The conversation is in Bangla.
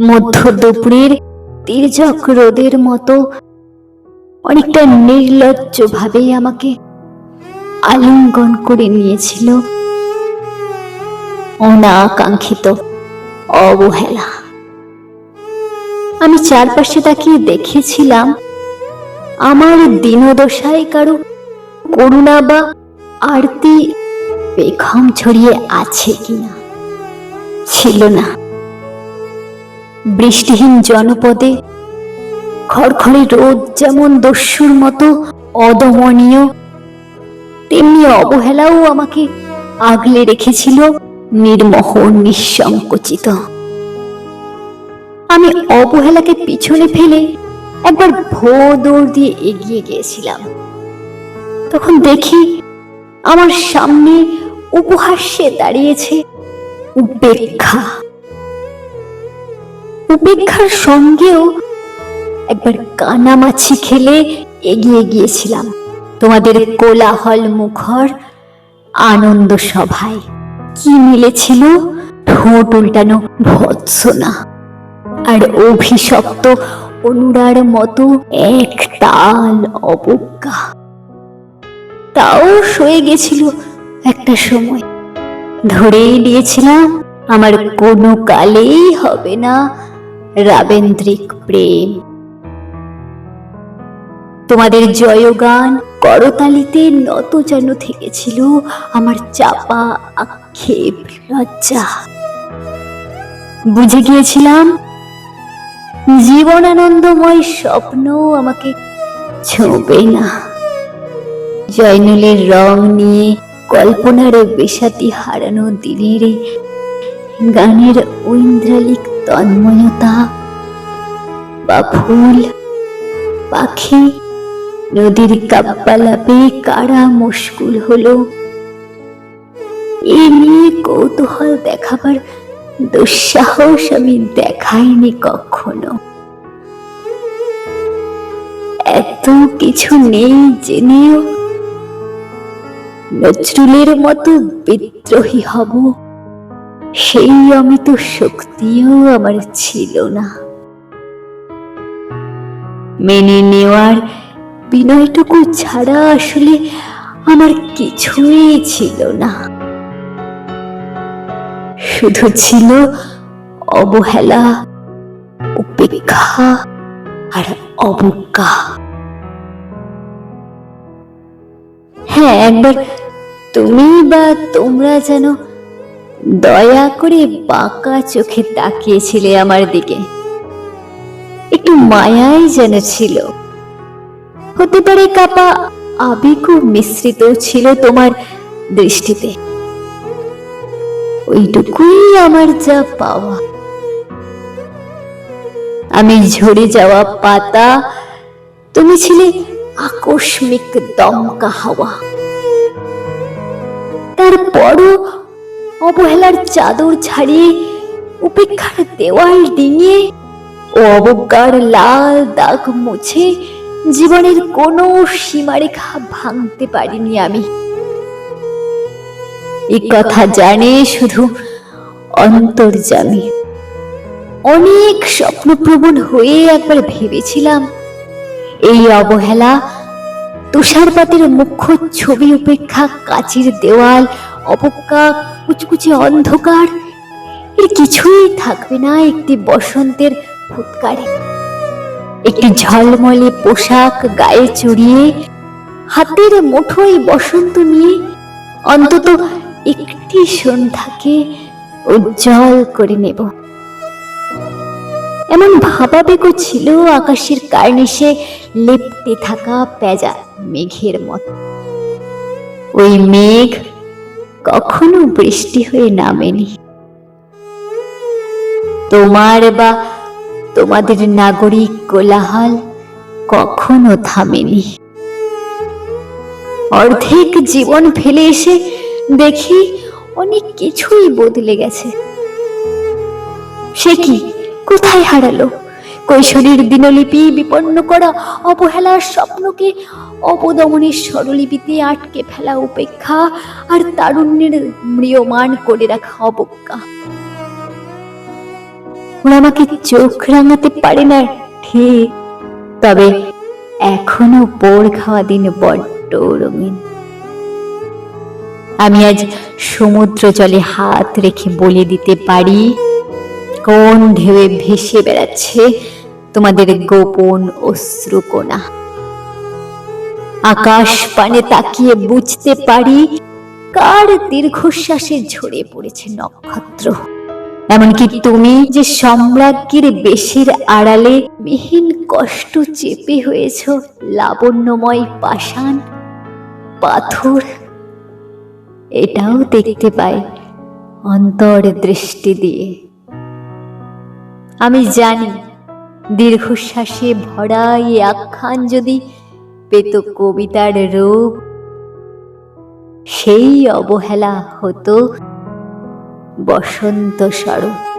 মধ্য দুপুরের তির্যক রোদের মতো অনেকটা নির্লজ্জ ভাবে আমাকে আলিঙ্গন করে নিয়েছিল। অনাকাঙ্ক্ষিত অবহেলা। আমি চারপাশে তাকিয়ে দেখেছিলাম, আমার দিনদশায় কারও করুণা বা আরতি বেখম ছড়িয়ে আছে কিনা? ছিল না। বৃষ্টিহীন জনপদে। খড়খড়ে রোদ যেমন দস্যুর মতো অদমনীয়, তেমনি অবহেলাও আমাকে আগলে রেখেছিল নির্মহ নিঃসংকোচিত। আমি অবহেলাকে পিছনে ফেলে একবার ভো দৌড় দিয়ে এগিয়ে গিয়েছিলাম। তখন দেখি আমার সামনে উপহাস্যে দাঁড়িয়েছে উপেক্ষা উপেক্ষার সঙ্গেও একবার কানামাছি খেলে এগিয়ে গিয়েছিলাম। তোমাদের কোলাহল মুখর আনন্দ সভায়। কি মিলেছিল? ঠোঁট উল্টানো ভৎসনা আর অভিশপ্ত অনুরার মতো এক তাল অবজ্ঞা। তাও সয়ে গেছিল একটা সময়। ধরেই দিয়েছিলাম আমার কোনো কালেই হবে না। রাবেন্দ্রিক প্রেম। তোমাদের জয়গান করতালিতে নত যেন থেকেছিল আমার চাপা আক্ষেপ লজ্জা। বুঝে গিয়েছিলাম, জীবনানন্দময় স্বপ্ন আমাকে ছোঁবে না। জয়নুলের রং নিয়ে কল্পনার বেশাতি হারানো দিনের গানের ঐন্দ্রালিক তন্ময়তা বা ফুল, পাখি, নদীর কাব্বালাপে কারা মুশকুল হলো? এ নিয়ে কৌতূহল দেখাবার দুঃসাহস আমি দেখাইনি কখনো। এত কিছু নেই জেনেও নজরুলের মতো বিদ্রোহী হব। সেই অমিত শক্তিও আমার ছিল না। মেনে নেওয়ার বিনয়টুকু ছাড়া আসলে আমার কিছুই ছিল না। শুধু ছিল অবহেলা, উপেক্ষা আর অবজ্ঞা। হ্যাঁ একবার তুমি বা তোমরা যেন দয়া করে বাঁকা চোখে তাকিয়েছিলে আমার দিকে। একটু মায়াই যেন ছিল। হতে পারে কাপা আবেগও মিশ্রিত ছিল তোমার দৃষ্টিতে। ওইটুকুই আমার যা পাওয়া। আমি ঝরে যাওয়া পাতা, তুমি ছিলে আকস্মিক দমকা হাওয়া। তারপরও অবহেলার চাদর ছাড়িয়ে, উপেক্ষার দেওয়াল ডিঙিয়ে, ও অবজ্ঞার লাল দাগ মুছে জীবনের কোনো সীমারেখা ভাঙতে পারিনি আমি। এ কথা জানে শুধু অন্তর্জামী। অনেক স্বপ্নপ্রবণ হয়ে একবার ভেবেছিলাম, এই অবহেলা তুষারপাতের মুখ্য ছবি উপেক্ষা কাচের দেওয়াল অবজ্ঞা, কুচকুচে অন্ধকার। এর কিছুই থাকবে না একটি বসন্তের ফুৎকারে একটি ঝলমলে পোশাক গায়ে চড়িয়ে, হাতের মুঠোয় বসন্ত নিয়ে অন্তত একটি সন্ধ্যাকে উজ্জ্বল করে নেব। এমন ভাবাবেগও ছিল আকাশের কার্নিশে লেপতে থাকা পেজা মেঘের মতো। ওই মেঘ কখনো বৃষ্টি হয়ে নামেনি। তোমার বা তোমাদের নাগরিক কোলাহল কখনো থামেনি। অর্ধেক জীবন ফেলে এসে দেখি অনেক কিছুই বদলে গেছে। সে কি? কোথায় হারালো? কৈশোরীর দিনলিপি বিপন্ন করা অবহেলার স্বপ্নকে অপদমনের স্বরলিপিতে আটকে ফেলা উপেক্ষা আর তারুণ্যের ম্রিয়মান করে রাখা অবজ্ঞা। ওরা আমাকে চোখ রাঙাতে পারে না, ঠিক। তবে এখনও পোড় খাওয়া দিন বড্ড রঙিন। আমি আজ সমুদ্র জলে হাত রেখে বলে দিতে পারি, কোন ঢেউয়ে ভেসে বেড়াচ্ছে তোমাদের গোপন অশ্রুকোনা আকাশ পানে তাকিয়ে বুঝতে পারি কার দীর্ঘশ্বাসে ঝরে পড়েছে নক্ষত্র। এমনকি তুমি যে সম্রাজ্ঞীর বেশের আড়ালে মিহিন কষ্ট চেপে হয়েছ, লাবণ্যময় পাষাণ, পাথর, এটাও দেখতে পাই অন্তর দৃষ্টি দিয়ে। আমি জানি দীর্ঘশ্বাসে ভরা এই আখ্যান যদি পেত কবিতার রূপ সেই অবহেলা হতো বসন্ত স্বরূপ।